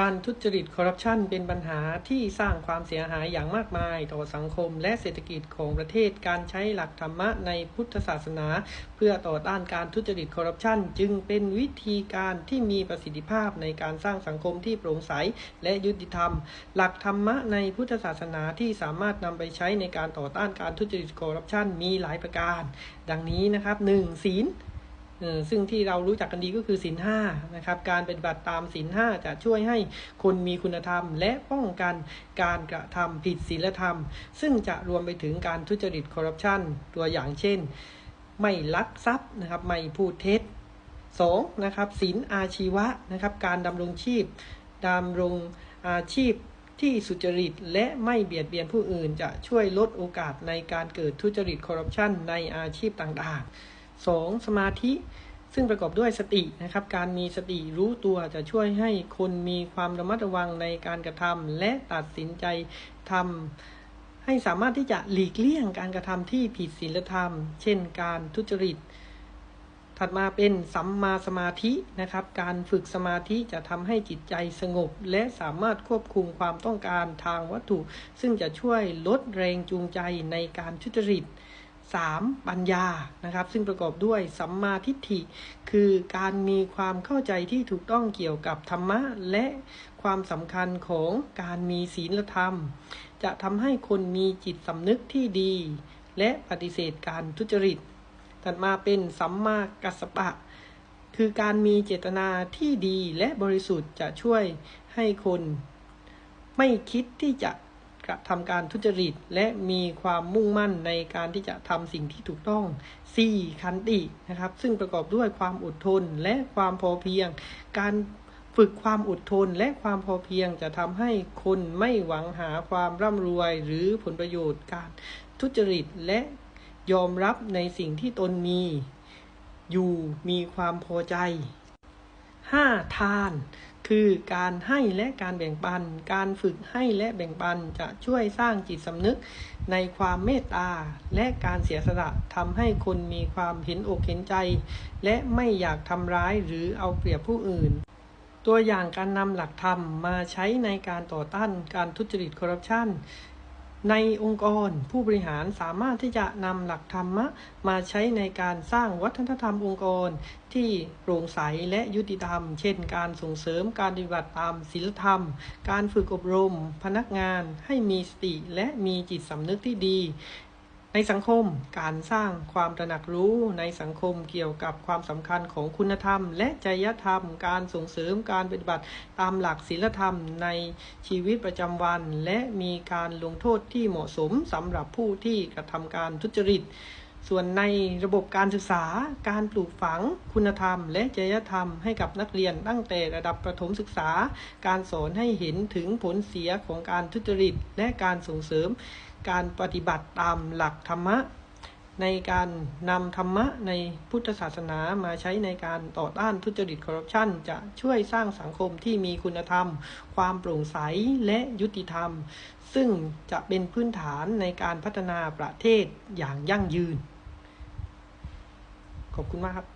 การทุจริตคอร์รัปชันเป็นปัญหาที่สร้างความเสียหายอย่างมากมาย ต่อสังคมและเศรษฐกิจของประเทศ การใช้หลักธรรมะในพุทธศาสนา เพื่อต่อต้านการทุจริตคอร์รัปชันจึงเป็นวิธีการที่มีประสิทธิภาพในการสร้างสังคมที่โปร่งใสและยุติธรรม หลักธรรมะในพุทธศาสนาที่สามารถนำไปใช้ในการต่อต้านการทุจริตคอร์รัปชันมีหลายประการ ดังนี้นะครับ 1. ศีล ซึ่งที่เรารู้จักกันดีก็คือศีลห้านะครับ การปฏิบัติตามศีลห้าจะช่วยให้คนมีคุณธรรม และป้องกันการกระทำผิดศีลธรรม ซึ่งจะรวมไปถึงการทุจริตคอร์รัปชันตัวอย่างเช่น ไม่ลักทรัพย์นะครับไม่พูดเท็จ 2. นะครับศีลอาชีวะนะครับ การดำรงชีพดำรงอาชีพที่สุจริตและไม่เบียดเบียนผู้อื่น จะช่วยลดโอกาสในการเกิดทุจริตคอร์รัปชันในอาชีพต่างๆ 2. สมาธิซึ่งประกอบด้วยสตินะครับ การมีสติรู้ตัวจะช่วยให้คนมีความระมัดระวังในการกระทำและตัดสินใจทำให้สามารถที่จะหลีกเลี่ยงการกระทำที่ผิดศีลธรรม เช่น การทุจริต ถัดมาเป็นสัมมาสมาธินะครับ การฝึกสมาธิจะทำให้จิตใจสงบ และสามารถควบคุมความต้องการทางวัตถุ ซึ่งจะช่วยลดแรงจูงใจในการทุจริต 3. ปัญญานะครับ ซึ่งประกอบด้วยสัมมาทิฏฐิ คือการมีความเข้าใจที่ถูกต้องเกี่ยวกับธรรมะ และความสำคัญของการมีศีลธรรม จะทำให้คนมีจิตสำนึกที่ดี และปฏิเสธการทุจริต ถัดมาเป็นสัมมากัสสปะ คือการมีเจตนาที่ดีและบริสุทธิ์จะช่วยให้คน ไม่คิดที่จะ กระทำการทุจริต และมีความมุ่งมั่นในการที่จะทำสิ่งที่ถูกต้อง 4. คันตินะครับ ซึ่งประกอบด้วยความอดทนและความพอเพียง การฝึกความอดทนและความพอเพียงจะทำให้คนไม่หวังหาความร่ำรวยหรือผลประโยชน์การทุจริตและยอมรับในสิ่งที่ตนมี อยู่มีความพอใจ 5. ทาน คือการให้และการแบ่งปัน การฝึกให้และแบ่งปันจะช่วยสร้างจิตสำนึกในความเมตตาและการเสียสละทำให้คนมีความเห็นอกเห็นใจ และไม่อยากทำร้ายหรือเอาเปรียบผู้อื่น ตัวอย่างการนำหลักธรรมมาใช้ในการต่อต้านการทุจริตคอร์รัปชัน ในองค์กรผู้บริหารสามารถที่จะนำหลักธรรมะ มาใช้ในการสร้างวัฒนธรรมองค์กร ที่โปร่งใสและยุติธรรม เช่น การส่งเสริมการปฏิบัติตามศีลธรรม การฝึกอบรม พนักงานให้มีสติและมีจิตสำนึกที่ดี ในสังคมการสร้างความตระหนักรู้ในสังคมเกี่ยวกับความสำคัญของคุณธรรม และจริยธรรม การส่งเสริมการปฏิบัติตามหลักศีลธรรมในชีวิตประจำวัน และมีการลงโทษที่เหมาะสมสำหรับผู้ที่กระทำการทุจริต ส่วนในระบบการศึกษา การปลูกฝัง คุณธรรม และจริยธรรมให้กับนักเรียนตั้งแต่ระดับประถมศึกษา การสอนให้เห็นถึงผลเสียของการทุจริต และการส่งเสริม การปฏิบัติตามหลักธรรมะ ในการนำธรรมะในพุทธศาสนามาใช้ในการต่อต้านทุจริตคอร์รัปชันจะช่วยสร้างสังคมที่มีคุณธรรม ความโปร่งใสและยุติธรรม ซึ่งจะเป็นพื้นฐานในการพัฒนาประเทศอย่างยั่งยืน ขอบคุณมากครับ